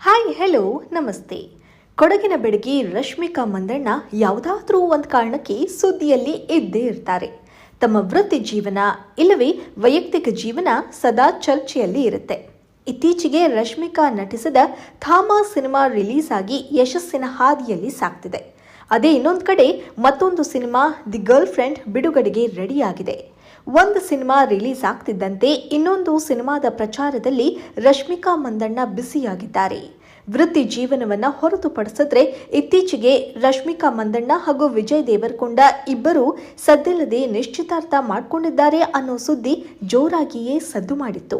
Hi hello ನಮಸ್ತೆ. ಕೊಡಗಿನ ಬೆಡಗಿ ರಶ್ಮಿಕಾ ಮಂದಣ್ಣ ಯಾವುದಾದ್ರೂ ಒಂದು ಕಾರಣಕ್ಕೆ ಸುದ್ದಿಯಲ್ಲಿ ಇದ್ದೇ ಇರ್ತಾರೆ. ತಮ್ಮ ವೃತ್ತಿ ಜೀವನ ಇಲ್ಲವೇ ವೈಯಕ್ತಿಕ ಜೀವನ ಸದಾ ಚರ್ಚೆಯಲ್ಲಿ ಇರುತ್ತೆ. ಇತ್ತೀಚೆಗೆ ರಶ್ಮಿಕಾ ನಟಿಸಿದ ಥಾಮಾ ಸಿನಿಮಾ ರಿಲೀಸ್ ಆಗಿ ಯಶಸ್ಸಿನ ಹಾದಿಯಲ್ಲಿ ಸಾಗ್ತಿದೆ ಅದೇ ಇನ್ನೊಂದು ಕಡೆ ಮತ್ತೊಂದು ಸಿನಿಮಾ ದಿ ಗರ್ಲ್ ಫ್ರೆಂಡ್ ಬಿಡುಗಡೆಗೆ ರೆಡಿಯಾಗಿದೆ. ಒಂದು ಸಿನಿಮಾ ರಿಲೀಸ್ ಆಗ್ತಿದ್ದಂತೆ ಇನ್ನೊಂದು ಸಿನಿಮಾದ ಪ್ರಚಾರದಲ್ಲಿ ರಶ್ಮಿಕಾ ಮಂದಣ್ಣ ಬಿಸಿಯಾಗಿದ್ದಾರೆ ವೃತ್ತಿ ಜೀವನವನ್ನ ಹೊರತುಪಡಿಸಿದ್ರೆ ಇತ್ತೀಚೆಗೆ ರಶ್ಮಿಕಾ ಮಂದಣ್ಣ ಹಾಗೂ ವಿಜಯ್ ದೇವರಕೊಂಡ ಇಬ್ಬರು ಸದ್ದಿಲ್ಲದೆ ನಿಶ್ಚಿತಾರ್ಥ ಮಾಡಿಕೊಂಡಿದ್ದಾರೆ ಅನ್ನೋ ಸುದ್ದಿ ಜೋರಾಗಿಯೇ ಸದ್ದು ಮಾಡಿತ್ತು.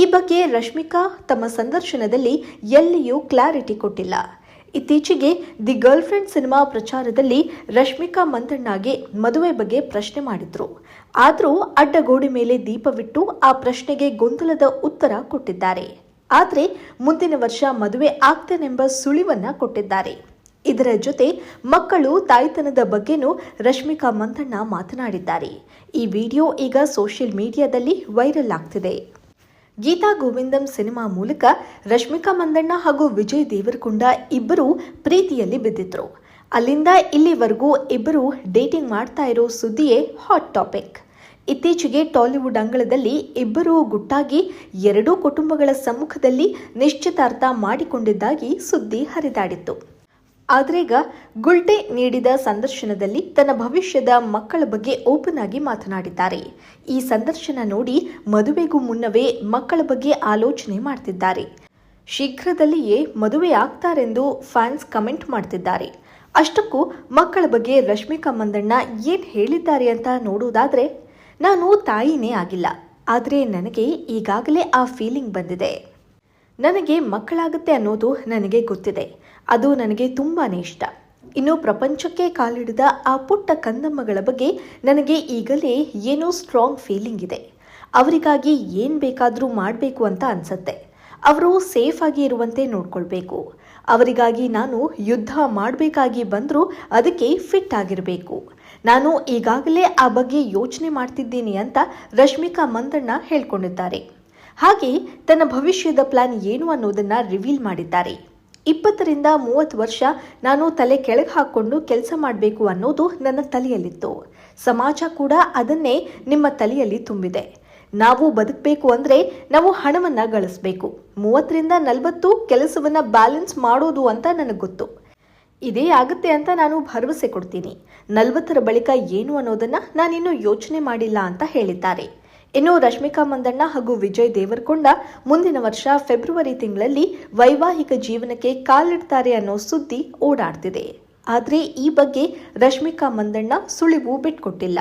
ಈ ಬಗ್ಗೆ ರಶ್ಮಿಕಾ ತಮ್ಮ ಸಂದರ್ಶನದಲ್ಲಿ ಎಲ್ಲಿಯೂ ಕ್ಲಾರಿಟಿ ಕೊಟ್ಟಿಲ್ಲ. ಇತ್ತೀಚೆಗೆ ದಿ ಗರ್ಲ್ ಫ್ರೆಂಡ್ ಸಿನಿಮಾ ಪ್ರಚಾರದಲ್ಲಿ ರಶ್ಮಿಕಾ ಮಂದಣ್ಣಗೆ ಮದುವೆ ಬಗ್ಗೆ ಪ್ರಶ್ನೆ ಮಾಡಿದ್ರು. ಆದರೂ ಅಡ್ಡಗೋಡೆ ಮೇಲೆ ದೀಪವಿಟ್ಟು ಆ ಪ್ರಶ್ನೆಗೆ ಗೊಂದಲದ ಉತ್ತರ ಕೊಟ್ಟಿದ್ದಾರೆ. ಆದರೆ ಮುಂದಿನ ವರ್ಷ ಮದುವೆ ಆಗ್ತೇನೆಂಬ ಸುಳಿವನ್ನ ಕೊಟ್ಟಿದ್ದಾರೆ. ಇದರ ಜೊತೆ ಮಕ್ಕಳು ತಾಯ್ತನದ ಬಗ್ಗೆನೂ ರಶ್ಮಿಕಾ ಮಂದಣ್ಣ ಮಾತನಾಡಿದ್ದಾರೆ. ಈ ವಿಡಿಯೋ ಈಗ ಸೋಷಿಯಲ್ ಮೀಡಿಯಾದಲ್ಲಿ ವೈರಲ್ ಆಗ್ತಿದೆ. ಗೀತಾ ಗೋವಿಂದಂ ಸಿನಿಮಾ ಮೂಲಕ ರಶ್ಮಿಕಾ ಮಂದಣ್ಣ ಹಾಗೂ ವಿಜಯ್ ದೇವರಕೊಂಡ ಇಬ್ಬರು ಪ್ರೀತಿಯಲ್ಲಿ ಬಿದ್ದಿದ್ರು. ಅಲ್ಲಿಂದ ಇಲ್ಲಿವರೆಗೂ ಇಬ್ಬರು ಡೇಟಿಂಗ್ ಮಾಡ್ತಾ ಇರೋ ಸುದ್ದಿಯೇ ಹಾಟ್ ಟಾಪಿಕ್. ಇತ್ತೀಚೆಗೆ ಟಾಲಿವುಡ್ ಅಂಗಳದಲ್ಲಿ ಇಬ್ಬರೂ ಗುಟ್ಟಾಗಿ ಎರಡೂ ಕುಟುಂಬಗಳ ಸಮ್ಮುಖದಲ್ಲಿ ನಿಶ್ಚಿತಾರ್ಥ ಮಾಡಿಕೊಂಡಿದ್ದಾಗಿ ಸುದ್ದಿ ಹರಿದಾಡಿತ್ತು. ಆದ್ರೀಗ ಗುಲ್ಟೆ ನೀಡಿದ ಸಂದರ್ಶನದಲ್ಲಿ ತನ್ನ ಭವಿಷ್ಯದ ಮಕ್ಕಳ ಬಗ್ಗೆ ಓಪನ್ ಆಗಿ ಮಾತನಾಡಿದ್ದಾರೆ. ಈ ಸಂದರ್ಶನ ನೋಡಿ ಮದುವೆಗೂ ಮುನ್ನವೇ ಮಕ್ಕಳ ಬಗ್ಗೆ ಆಲೋಚನೆ ಮಾಡ್ತಿದ್ದಾರೆ. ಶೀಘ್ರದಲ್ಲಿಯೇ ಮದುವೆ ಆಗ್ತಾರೆಂದು ಫ್ಯಾನ್ಸ್ ಕಮೆಂಟ್ ಮಾಡ್ತಿದ್ದಾರೆ. ಅಷ್ಟಕ್ಕೂ ಮಕ್ಕಳ ಬಗ್ಗೆ ರಶ್ಮಿಕಾ ಮಂದಣ್ಣ ಏನ್ ಹೇಳಿದ್ದಾರೆ ಅಂತ ನೋಡುವುದಾದ್ರೆ, ನಾನು ತಾಯಿನೇ ಆಗಿಲ್ಲ. ಆದರೆ ನನಗೆ ಈಗಾಗಲೇ ಆ ಫೀಲಿಂಗ್ ಬಂದಿದೆ. ನನಗೆ ಮಕ್ಕಳಾಗುತ್ತೆ ಅನ್ನೋದು ನನಗೆ ಗೊತ್ತಿದೆ. ಅದು ನನಗೆ ತುಂಬಾ ಇಷ್ಟ. ಇನ್ನು ಪ್ರಪಂಚಕ್ಕೆ ಕಾಲಿಡಿದ ಆ ಪುಟ್ಟ ಕಂದಮ್ಮಗಳ ಬಗ್ಗೆ ನನಗೆ ಈಗಲೇ ಏನೋ ಸ್ಟ್ರಾಂಗ್ ಫೀಲಿಂಗ್ ಇದೆ. ಅವರಿಗಾಗಿ ಏನು ಬೇಕಾದರೂ ಮಾಡಬೇಕು ಅಂತ ಅನ್ಸತ್ತೆ. ಅವರು ಸೇಫ್ ಆಗಿ ಇರುವಂತೆ ನೋಡ್ಕೊಳ್ಬೇಕು. ಅವರಿಗಾಗಿ ನಾನು ಯುದ್ಧ ಮಾಡಬೇಕಾಗಿ ಬಂದರೂ ಅದಕ್ಕೆ ಫಿಟ್ ಆಗಿರಬೇಕು. ನಾನು ಈಗಾಗಲೇ ಆ ಬಗ್ಗೆ ಯೋಚನೆ ಮಾಡ್ತಿದ್ದೀನಿ ಅಂತ ರಶ್ಮಿಕಾ ಮಂದಣ್ಣ ಹೇಳ್ಕೊಂಡಿದ್ದಾರೆ. ಹಾಗೆ ತನ್ನ ಭವಿಷ್ಯದ ಪ್ಲಾನ್ ಏನು ಅನ್ನೋದನ್ನು ರಿವೀಲ್ ಮಾಡಿದ್ದಾರೆ. ಇಪ್ಪತ್ತರಿಂದ ಮೂವತ್ತು ವರ್ಷ ನಾನು ತಲೆ ಕೆಳಗೆ ಹಾಕ್ಕೊಂಡು ಕೆಲಸ ಮಾಡಬೇಕು ಅನ್ನೋದು ನನ್ನ ತಲೆಯಲ್ಲಿತ್ತು. ಸಮಾಜ ಕೂಡ ಅದನ್ನೇ ನಿಮ್ಮ ತಲೆಯಲ್ಲಿ ತುಂಬಿದೆ. ನಾವು ಬದುಕಬೇಕು ಅಂದರೆ ನಾವು ಹಣವನ್ನು ಗಳಿಸಬೇಕು. ಮೂವತ್ತರಿಂದ ನಲವತ್ತು ಕೆಲಸವನ್ನು ಬ್ಯಾಲೆನ್ಸ್ ಮಾಡೋದು ಅಂತ ನನಗೆ ಗೊತ್ತು. ಇದೇ ಆಗುತ್ತೆ ಅಂತ ನಾನು ಭರವಸೆ ಕೊಡ್ತೀನಿ. ನಲವತ್ತರ ಬಳಿಕ ಏನು ಅನ್ನೋದನ್ನು ನಾನಿನ್ನೂ ಯೋಚನೆ ಮಾಡಿಲ್ಲ ಅಂತ ಹೇಳಿದ್ದಾರೆ. ಇನ್ನು ರಶ್ಮಿಕಾ ಮಂದಣ್ಣ ಹಾಗೂ ವಿಜಯ್ ದೇವರಕೊಂಡ ಮುಂದಿನ ವರ್ಷ ಫೆಬ್ರವರಿ ತಿಂಗಳಲ್ಲಿ ವೈವಾಹಿಕ ಜೀವನಕ್ಕೆ ಕಾಲಿಡ್ತಾರೆ ಅನ್ನೋ ಸುದ್ದಿ ಓಡಾಡ್ತಿದೆ. ಆದರೆ ಈ ಬಗ್ಗೆ ರಶ್ಮಿಕಾ ಮಂದಣ್ಣ ಸುಳಿವು ಬಿಟ್ಕೊಟ್ಟಿಲ್ಲ.